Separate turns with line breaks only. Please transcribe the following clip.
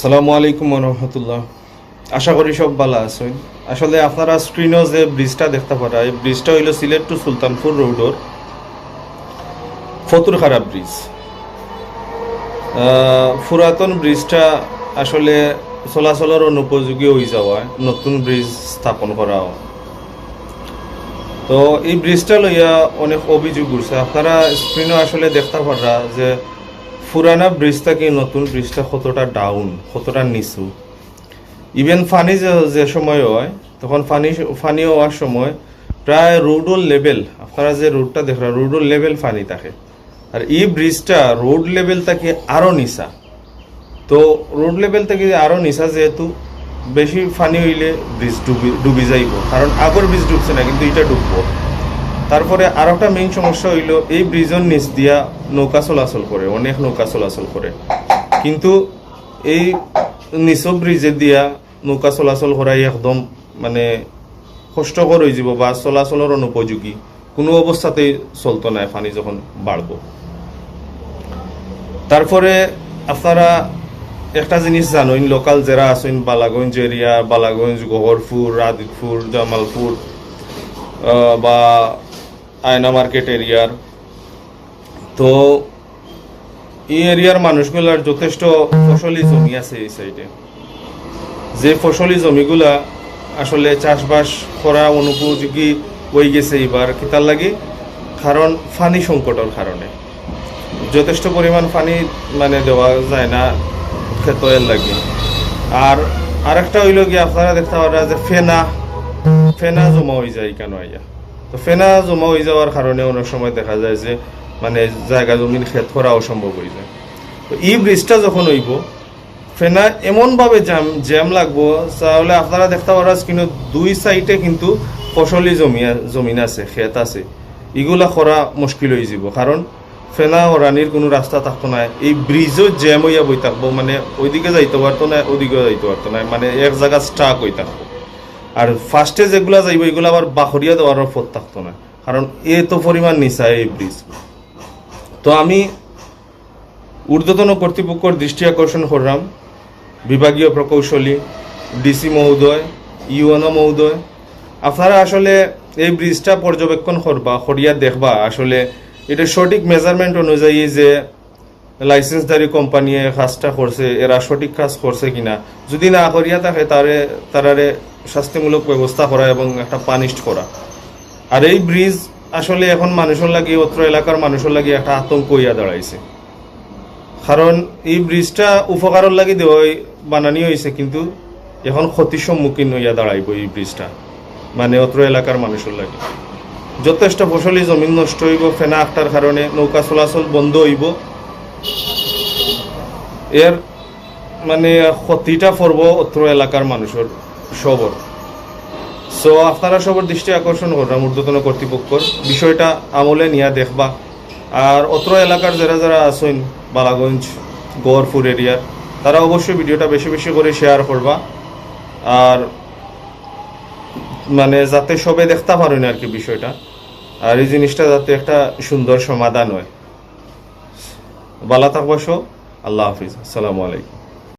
সালামু আলাইকুম রহমতুল্লাহ। আশা করি সব ভালো আছেন। আসলে আপনারা স্ক্রিনও যে ব্রিজটা দেখতে পারা এই ব্রিজটা হইল সিলেট টু সুলতানপুর রোডর ফতুরখারা ব্রিজ পুরাতন ব্রিজটা আসলে চলাচলের অনুপযোগী হয়ে যাওয়ায় নতুন ব্রিজ স্থাপন করা তো এই ব্রিজটা লইয়া অনেক অভিযোগ উঠছে। আপনারা স্ক্রিনও আসলে দেখতে পারা যে পুরানা ব্রিজটা কি নতুন ব্রিজটা কতটা ডাউন কতটা নিচু? ইভেন ফানি যে সময় হয়, তখন ফানি ফানি হওয়ার সময় প্রায় রোডল লেভেল আপনারা যে রোডটা দেখরা রোডল লেভেল ফানি থাকে। আর এই ব্রিজটা রোড লেভেল থেকে আরও নিচা। তো রোড লেভেল থেকে আরও নিচা যেহেতু, বেশি ফানি হইলে ব্রিজ ডুবি ডুবি যাইব। কারণ আগর ব্রিজ ডুবছে না, কিন্তু এটা ডুববো। তারপরে আর একটা মেইন সমস্যা হইল, এই ব্রিজের নিচ দিয়া নৌকা চলাচল করে, অনেক নৌকা চলাচল করে। কিন্তু এই নিচ ব্রিজে দিয়া নৌকা চলাচল করাই একদম মানে কষ্টকর হয়ে যাব বা চলাচলের অনুপযোগী। কোনো অবস্থাতেই চলতো না, পানি যখন বাড়ব। তারপরে আপনারা একটা জিনিস জানেন লোকাল যারা আছেন, বালাগঞ্জ এরিয়া বালাগঞ্জ, গহরপুর রাদিকপুর জামালপুর বা আয়না মার্কেট এরিয়ার। তো এই এরিয়ার মানুষগুলার যথেষ্ট ফসলি জমি আছে এই সাইডে যে ফসলি জমিগুলা আসলে চাষবাস করা অনুপযোগী হয়ে গেছে এবার কিতার লাগে, কারণ ফানি সংকটের কারণে। যথেষ্ট পরিমাণ পানি মানে দেওয়া যায় না ক্ষেতের লাগে। আর আরেকটা হইল গিয়ে আপনারা দেখতে পারা যে ফেনা ফেনা জমা হয়ে যায় কেন আইয়া। তো ফেনা জমা হয়ে যাওয়ার কারণে অনেক সময় দেখা যায় যে মানে জায়গা জমির ক্ষেত করা অসম্ভব হয়ে যায়। তো এই ব্রিজটা যখন হইব, ফেনা এমনভাবে জ্যাম জ্যাম লাগবো, তাহলে আপনারা দেখতে পারা কিন্তু দুই সাইডে কিন্তু ফসলি জমি জমিন আছে, ক্ষেত আছে। এগুলা করা মুশকিল হয়ে যাব, কারণ ফেনা ওরানির কোনো রাস্তা থাকতো না। এই ব্রিজও জ্যাম হইয়া বই থাকব মানে ওইদিকে যাইতে পারতো না ওদিকে যাইতে পারতো না মানে এক জায়গা স্টাক হয়ে থাকব। আর ফার্স্টে যেগুলা যাইব, এগুলো আবার বাহরিয়া দেওয়ার পথ থাকতো না কারণ এত পরিমাণ নিচা এই ব্রিজ তো আমি ঊর্ধ্বতন কর্তৃপক্ষের দৃষ্টি আকর্ষণ করলাম। বিভাগীয় প্রকৌশলী ডিসি মহোদয়, ইউএনও মহোদয়, আপনারা আসলে এই ব্রিজটা পর্যবেক্ষণ করবা, করিয়া দেখবা, আসলে এটা সঠিক মেজারমেন্ট অনুযায়ী যে লাইসেন্সধারী কোম্পানি কাজটা করছে, এরা সঠিক কাজ করছে কিনা, যদি না করিয়া থাকে, তারে, তারারে শাস্তিমূলক ব্যবস্থা করা এবং একটা পানিশ করা। আর এই ব্রিজ আসলে এখন মানুষের লাগি, অত্র এলাকার মানুষের লাগি একটা আতঙ্ক হইয়া দাঁড়াইছে। কারণ এই ব্রিজটা উপকারের লাগি দেওয়া বানানি হয়েছে কিন্তু এখন ক্ষতির সম্মুখীন হইয়া দাঁড়াইব এই ব্রিজটা মানে অত্র এলাকার মানুষের লাগে। যথেষ্ট ফসলি জমিন নষ্ট হইব, ফেনা আক্তার কারণে নৌকা চলাচল বন্ধ হইব। এর মানে ক্ষতিটা পড়ব অত্র এলাকার মানুষের সবর। সো আপনারা সবার দৃষ্টি আকর্ষণ করলাম ঊর্ধ্বতন কর্তৃপক্ষর বিষয়টা আমলে নিয়ে দেখবা। আর অত্র এলাকার যারা যারা আছেন, বালাগঞ্জ গড়পুর এরিয়ার, তারা অবশ্যই ভিডিওটা বেশি বেশি করে শেয়ার করবা। আর মানে যাতে সবে দেখতে পারেন আর কি বিষয়টা। আর এই জিনিসটা যাতে একটা সুন্দর সমাধান হয়। বালা থাকবা আল্লাহ হাফিজ। আসসালামু আলাইকুম।